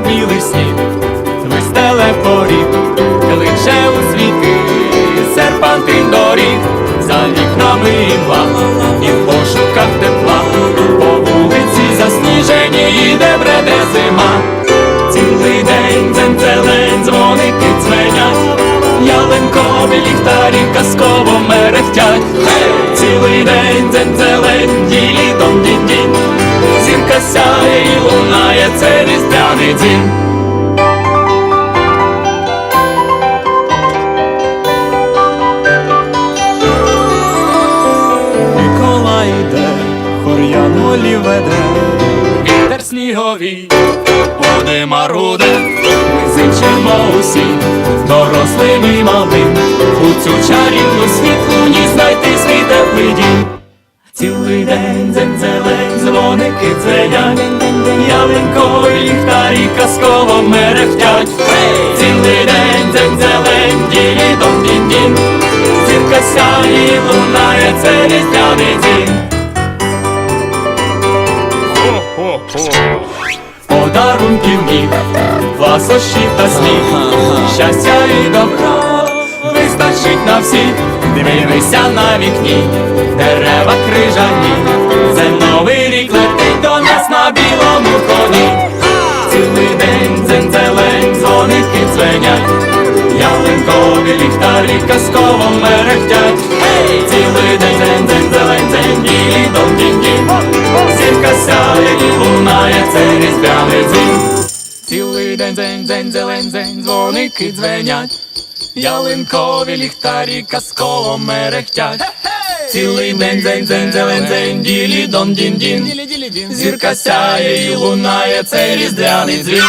білий сніг, вистеле поріг, кличе у світи, серпантин доріг, за вікнами імла, і в пошуках тепла, по вулиці засніжені йде бреде зима. Цілий день дзень-зелень, дзвоники дзвенять, ялинкові ліхтарі казково мерехтять. Цілий день дзень-зелень, ділі дзвін. Микола йде, хор'янулі веде, вітер сніговий, води маруде, ми зичимо усі, дорослим і малим, у цю чарівну світлу ніч знайти свій теплий дім. Цілий день дзень-зелень, дзвоники дзвенять, ліхтарі казково мерехтять. Цілий день дзень-зелень, ділі дом дінь дінь Зірка сяє лунає, це різдвяний день. Подарунків міг, ласощів та сміх, щастя і добра вистачить на всіх. Дивися на вікні, дерева крижані, ліхтарі казково мерехтять. Цілий день дзень дзень зелень дзень ділі дом дінь дінь Зірка сяє і лунає, це різдвяний дзвін. Цілий день дзень дзень зелень дзень дзвоники дзвенять, ялинкові ліхтарі казково мерехтять. Цілий день дзень дзень зелень дзень ділі дом дін дін Зірка сяє і лунає, це різдвяний дзвін.